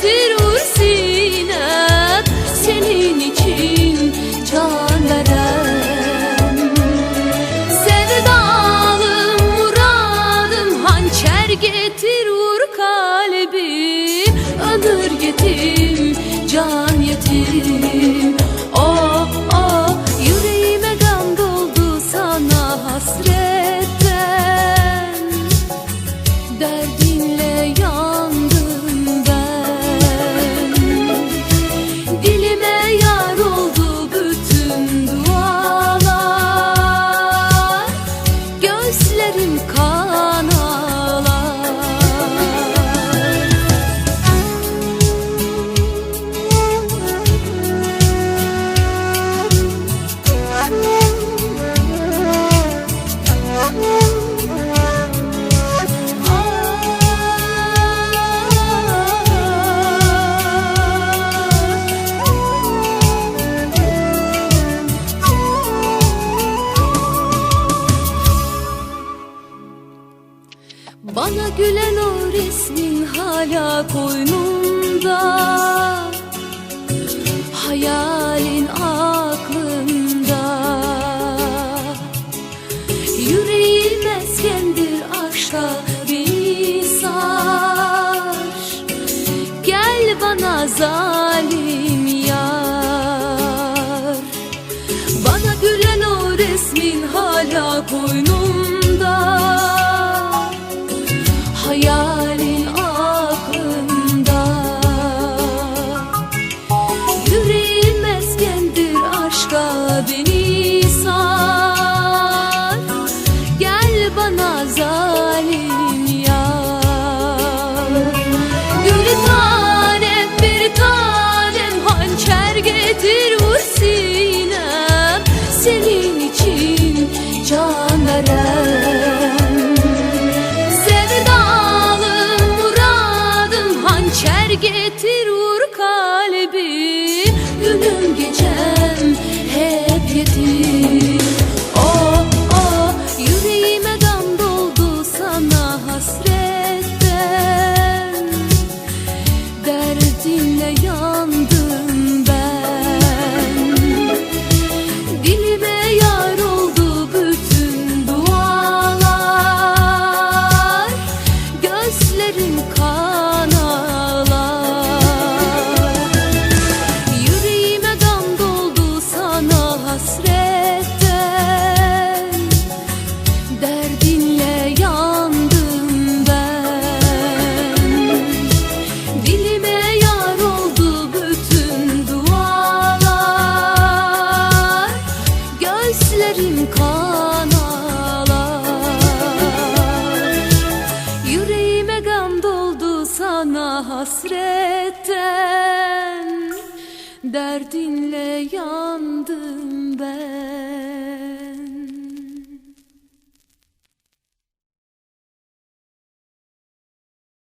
did gülen o resmin hala koynumda Hayalin aklımda Yüreğim eskendir aşka beni sar Gel bana zalim yar. Bana gülen o resmin hala koynumda hasret. derdinle yandım.